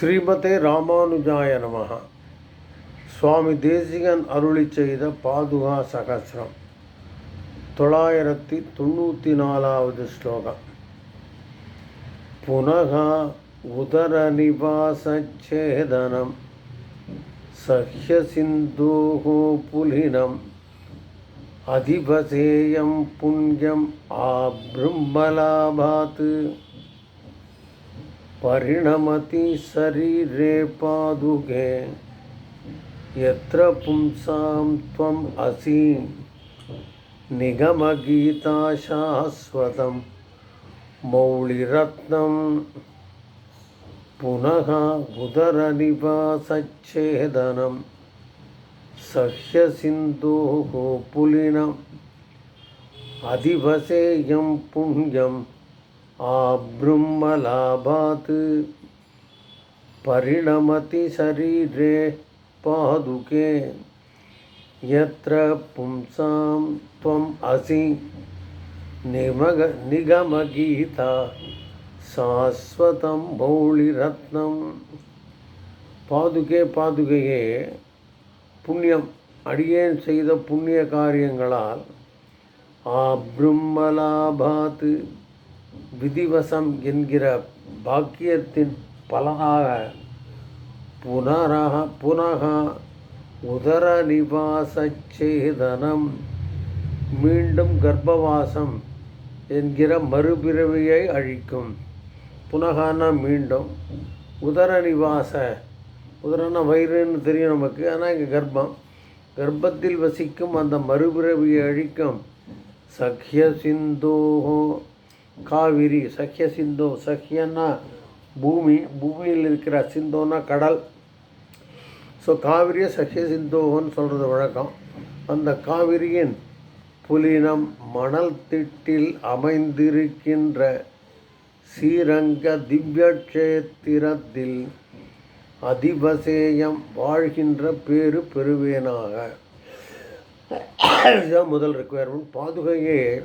ஸ்ரீமதே ராமானுஜாய நமஹ. சுவாமி தேசிகன் அருளி செய்த பாதுகா சகசிரம். தொள்ளாயிரத்தி தொண்ணூற்றி நாலாவது ஸ்லோகம். புனக உதர நிவாசேதனம் சஹ்ய சிந்தோகோ புலினம். அதிபசேயம் புண்ணியம். ஆ பிரம்மலாபாத்து परिणमति शरीरे पादुके यत्र पुंसां त्वम् असि। निगमगीता शाश्वतं मौलिरत्नं पुनः उदरनिवासच्छेदनं सह्यसिन्धोः पुलिनम् अधिवसेयं पुण्यम् आब्रुम्मलाभात् परिणमति शरीरे पादुके यत्र पुंसां त्वम् असि निमग निगमगीता சாஸ்வதம் மௌளிரத்னம் பாதுகே பாதுகையே புண்ணியம் அடியேன் செய்த புண்ணிய காரியங்களால் ஆப்ரும்மலாபாத்து விதிவசம் என்கிற பாக்கியத்தின் பலனாக புனராக புனக உதர நிவாசச்சேதனம் மீண்டும் கர்ப்பவாசம் என்கிற மறுபிறவியை அழிக்கும். புனகான மீண்டும் உதர நிவாச உதரன வயிறுன்னு தெரியும் நமக்கு ஆனால் இங்கே கர்ப்பம். கர்ப்பத்தில் வசிக்கும் அந்த மறுபிறவியை அழிக்கும். சக்ய சிந்தோகோ காவிரி சக்கிய சிந்தோ சக்கியன்னா பூமி பூமியில் இருக்கிற சிந்தோன்னா கடல். ஸோ காவிரியை சக்கிய சிந்துன்னு சொல்கிறது வழக்கம். அந்த காவிரியின் புலினம் மணல் திட்டில் அமைந்திருக்கின்ற ஸ்ரீரங்க திவ்யக்ஷேத்திரத்தில் அதிபசேயம் வாழ்கின்ற பேரு பெறுவேனாக. முதல் ரெக்குயர்மெண்ட் பாதுகையே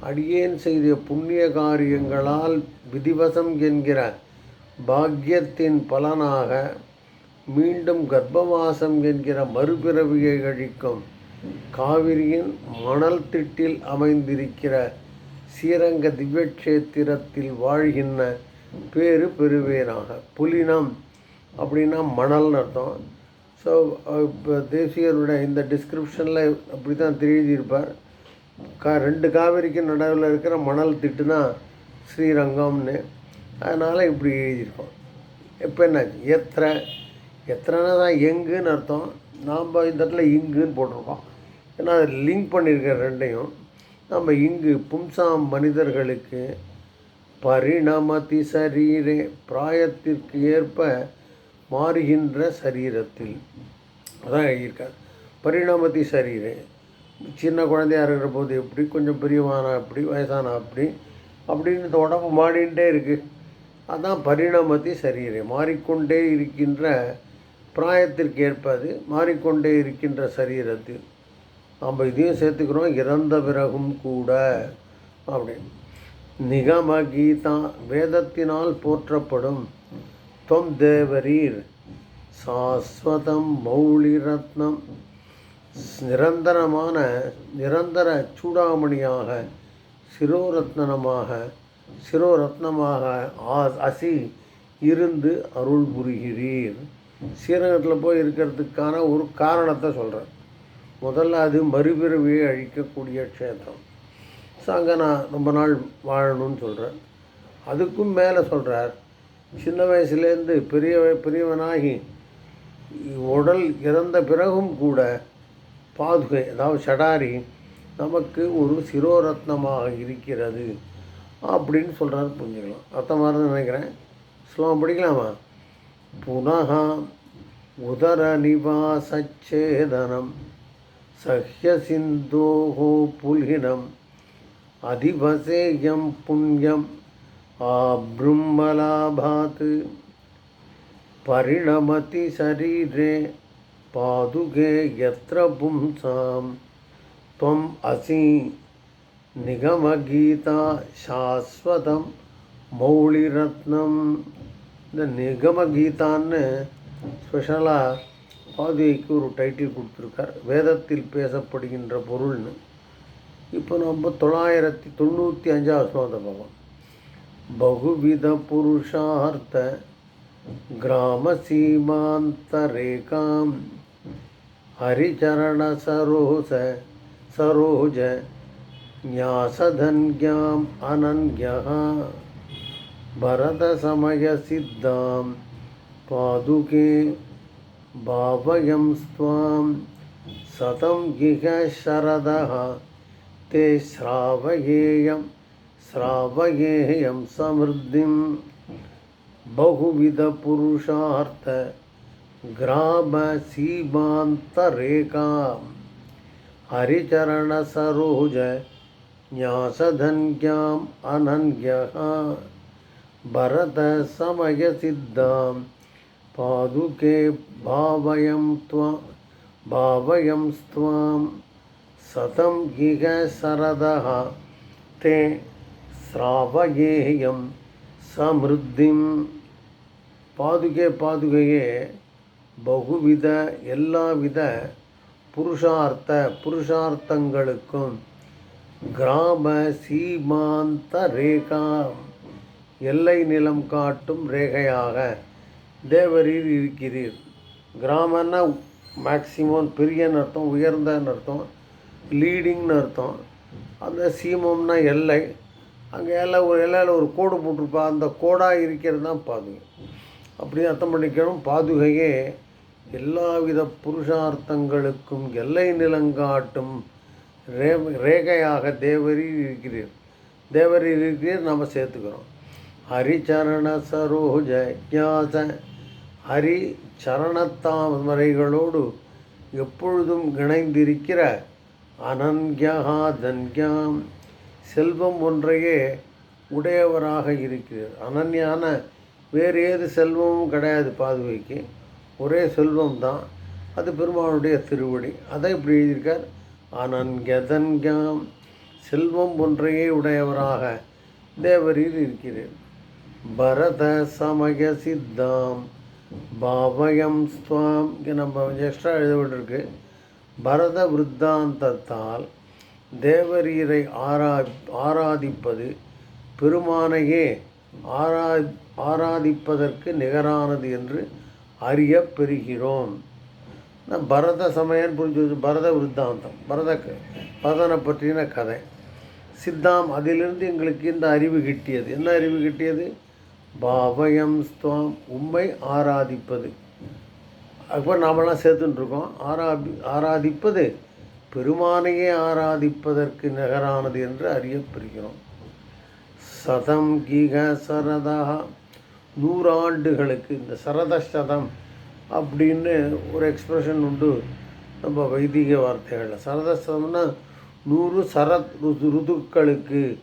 அடியேன் செய்த புண்ணிய காரியங்களால் விதிவசம் என்கிற பாக்கியத்தின் பலனாக மீண்டும் கர்ப்பவாசம் என்கிற மறுபிறவியை அழிக்கும் காவிரியின் மணல் திட்டில் அமைந்திருக்கிற ஸ்ரீரங்க திவ்யக்ஷேத்திரத்தில் வாழ்கின்ற பேரு பெறுவேனாக. புலினம் அப்படின்னா மணல்னு அர்த்தம். ஸோ இப்போ தேசியருடைய இந்த டிஸ்கிரிப்ஷனில் அப்படி தான் தெரிஞ்சிருப்பார் கா ரெண்டு காவிரிக்கு நடுவில் இருக்கிற மணல் திட்டு தான் ஸ்ரீரங்கம்னு. அதனால் இப்படி எழுதியிருக்கோம். இப்போ என்ன எத்தனை எத்தனைனா தான் எங்குன்னு அர்த்தம். நாம் இந்த இடத்துல இங்குன்னு போட்டிருக்கோம். ஏன்னா அது லிங்க் பண்ணியிருக்க ரெண்டையும் நம்ம இங்கு பும்சாம் மனிதர்களுக்கு பரிணாமத்தி சரீரே பிராயத்திற்கு ஏற்ப மாறுகின்ற சரீரத்தில். அதான் எழுதியிருக்கார். பரிணாமத்தி சரீரே சின்ன குழந்தையாக இருக்கிற போது எப்படி கொஞ்சம் பெரியவானா அப்படி வயசானா அப்படி அப்படின்னு இந்த உடம்பு மாறிகிட்டே இருக்குது அதான் பரிணாமத்தை சரீரை. மாறிக்கொண்டே இருக்கின்ற பிராயத்திற்கு ஏற்பது மாறிக்கொண்டே இருக்கின்ற சரீரத்தில். நம்ம இதையும் சேர்த்துக்கிறோம் இறந்த பிறகும் கூட அப்படின்னு. நிகம கீதா வேதத்தினால் போற்றப்படும் தொம் தேவரீர் சாஸ்வதம் மௌலி ரத்னம் நிரந்தரமான நிரந்தர சூடாமணியாக சிரோரத்னமாக சிரோரத்னமாக ஆ- அசி இருந்து அருள் புரிகிறீர். ஸ்ரீரங்கத்தில் போய் இருக்கிறதுக்கான ஒரு காரணத்தை சொல்கிறேன் முதல்ல அது மறுபிறவியை அழிக்கக்கூடிய க்ஷேத்திரம். ஸோ அங்கே நான் ரொம்ப நாள் வாழணும்னு சொல்கிறேன் அதுக்கும் மேலே சொல்கிறார் சின்ன வயசுலேருந்து பெரிய பெரியவனாகி உடல் இறந்த பிறகும் கூட பாதுகை அதாவது ஷடாரி நமக்கு ஒரு சிரோரத்னமாக இருக்கிறது அப்படின்னு சொல்கிறாரு புரிஞ்சுக்கலாம் அர்த்தமாக நினைக்கிறேன். ஸ்லோகம் படிக்கலாமா? புனக உதர நிவாசச்சேதனம் சஹ்ய சிந்தோகோ புலினம் அதிபசேயம் புண்ணியம் ஆப்ரும்மலாபாத். பரிணமதி சரீரே पादुके यत्र पुंसां त्वम् असि निगमगीता शाश्वतं मौलिरत्नं இந்த நிகம கீதான்னு ஸ்பெஷலாக பாதுகைக்கு ஒரு டைட்டில் கொடுத்துருக்கார் வேதத்தில் பேசப்படுகின்ற பொருள்னு இப்போ நம்ம தொள்ளாயிரத்தி தொண்ணூற்றி அஞ்சாவது ஸ்லோகத்தை பார்ப்போம் பகுவித புருஷார்த்த கிராம சீமாந்தரேகாம் हरिचरण सरोज सरोज भरत समय भरतसमयसिद्धां पादुके भावयं स्वां सतं गिह शरदः। ते श्रावेय श्रावयेयं समृद्धिं बहुविधपुरुषार्थ ग्राम ग्रामसीमान्तरेका हरिचरणसरोज भरत समय सिद्धा पादुके भावयं त्वा, भावयं त्वां सतम इह शरद ते श्रावेयम समृद्धि पादुके पादुकये பகுவித எல்லாவித புருஷார்த்த புருஷார்த்தங்களுக்கும் கிராம சீமாந்த ரேகா எல்லை நிலம் காட்டும் ரேகையாக தேவரீர் இருக்கிறீர். கிராமன்னா மேக்சிமம் பெரியன்னு அர்த்தம் உயர்ந்தன்னு அர்த்தம் லீடிங்னு அர்த்தம். அந்த சீமம்னா எல்லை. அங்கே எல்லாம் ஒரு எல்லையில் ஒரு கோடு போட்டிருப்பா. அந்த கோடாக இருக்கிறது தான் பாதுகை. அப்படி அர்த்தம் பண்ணிக்கணும். பாதுகையே எல்லாவித புருஷார்த்தங்களுக்கும் எல்லை நிலங்காட்டும் ரே ரேகையாக தேவரீர் இருக்கிறீர். தேவரீர் இருக்கிறீர் நம்ம சேர்த்துக்கிறோம். ஹரிச்சரண சரோஜ ஞாச ஹரி சரணத்தாமரைகளோடு எப்பொழுதும் இணைந்திருக்கிற அனன்யா தன்யாம். செல்வம் ஒன்றையே உடையவராக இருக்கிறார். அனன்யான வேறு ஏது செல்வமும் கிடையாது பாதுகைக்கு. ஒரே செல்வம் தான் அது பெருமானுடைய திருவடி. அதை இப்படி எழுதியிருக்கார். அனன்யதன்யாம் செல்வம் ஒன்றையே உடையவராக தேவரீர் இருக்கிறேன். பரத சமய சித்தாம் பாவயம் ஸ்வாம் நம்ம எக்ஸ்ட்ரா எழுதப்பட்டிருக்கு பரத விருத்தாந்தத்தால் தேவரீரை ஆரா ஆராதிப்பது பெருமானையே ஆரா ஆராதிப்பதற்கு நிகரானது என்று அறிய பெறுகிறோம் பரத சமயன்னு புரிஞ்சு வச்சு பரத விருத்தாந்தம் பரத பரதனை பற்றின கதை. சித்தாம் அதிலிருந்து எங்களுக்கு இந்த அறிவு கிட்டியது. என்ன அறிவு கிட்டியது? பாவயம் ஸ்துவாம் உம்மை ஆராதிப்பது. அப்போ நாமெல்லாம் சேர்த்துட்டுருக்கோம். ஆராதி ஆராதிப்பது பெருமானையே ஆராதிப்பதற்கு நிகரானது என்று அறியப்பெறுகிறோம். சதம் கீக சரதா நூறாண்டுகளுக்கு இந்த சரத சதம் அப்படின்னு ஒரு எக்ஸ்பிரஷன் உண்டு நம்ம வைதிக வார்த்தைகளில். சரத நூறு சரத் ருது ருதுக்களுக்கு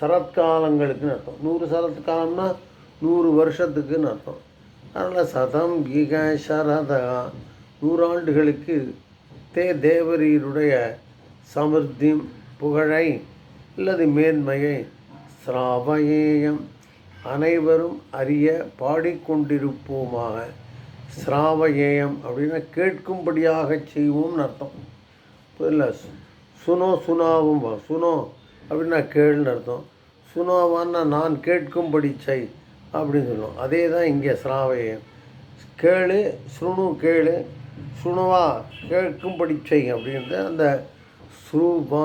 சரத்காலங்களுக்குன்னு அர்த்தம். நூறு சரத் காலம்னா நூறு வருஷத்துக்குன்னு அர்த்தம். அதனால் சதம் கீக சரதா. நூறாண்டுகளுக்கு தே தேவரீருடைய சமிருத்தி புகழை அல்லது மேன்மையை சிராவயேயம் அனைவரும் அறிய பாடிக்கொண்டிருப்போமாக. ஸ்ராவயேயம் அப்படின்னா கேட்கும்படியாக செய்வோம்னு அர்த்தம். இல்லை சுனோ சுனாவும் வா. சுனோ அப்படின்னா கேள்னு அர்த்தம். சுனோவான்னா நான் கேட்கும்படி செய் அப்படின்னு சொல்லுவோம். அதே தான் இங்கே ஸ்ராவயம் கேளு சுணு கேளு. சுணுவா கேட்கும்படி செய் அப்படின்றது அந்த ஸ்ரூபா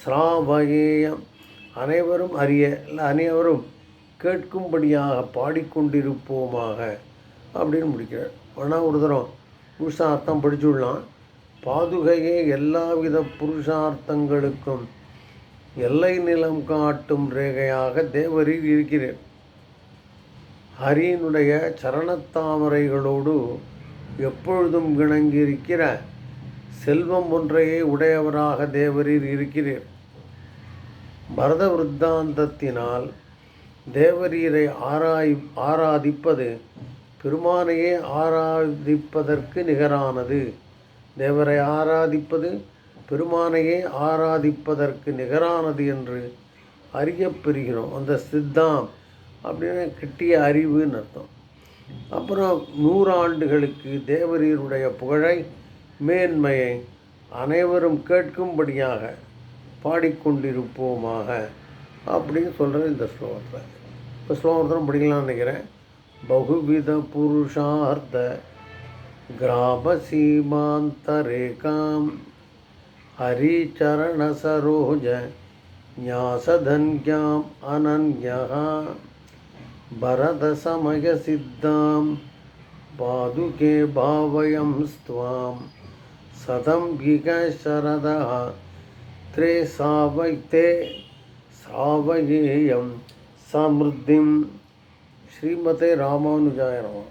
ஸ்ராவகேயம் அனைவரும் அறிய இல்லை அனைவரும் கேட்கும்படியாக பாடிக்கொண்டிருப்போமாக அப்படின்னு முடிக்கிறார். ஆனால் ஒரு தரம் புருஷார்த்தம் படிச்சு படிச்சுடலாம் பாதுகையே எல்லாவித புருஷார்த்தங்களுக்கும் எல்லை நிலம் காட்டும் ரேகையாக தேவரில் இருக்கிறேன். ஹரியினுடைய சரணத்தாமரைகளோடு எப்பொழுதும் இணங்கியிருக்கிற செல்வம் ஒன்றையே உடையவராக தேவரீர் இருக்கிறீர் பரத விருத்தாந்தத்தினால் தேவரீரை ஆராய் ஆராதிப்பது பெருமானையே ஆராதிப்பதற்கு நிகரானது. தேவரை ஆராதிப்பது பெருமானையே ஆராதிப்பதற்கு நிகரானது என்று அறியப்பெறுகிறோம் அந்த சித்தாம் அப்படின்னு கிட்டிய அறிவுன்னு அர்த்தம். அப்புறம் நூறாண்டுகளுக்கு தேவரீருடைய புகழை மேன்மையை அனைவரும் கேட்கும்படியாக பாடிக்கொண்டிருப்போமாக அப்படின்னு சொல்கிற இந்த ஸ்லோகத்தை இப்போ ஸ்லோகத்தனம் படிக்கலாம்னு நினைக்கிறேன் பகுவித புருஷார்த்த ग्रामसीमान्तरेकां हरिचरणसरोज न्यासधन्याम् अनन्यः भरतसमयसिद्धां पादुके भावयं स्वां सतं गिकशरदः त्रे सावैते सावयेयं समृद्धिं சமிருத்திம் ஸ்ரீமதே ராமானுஜாயனம்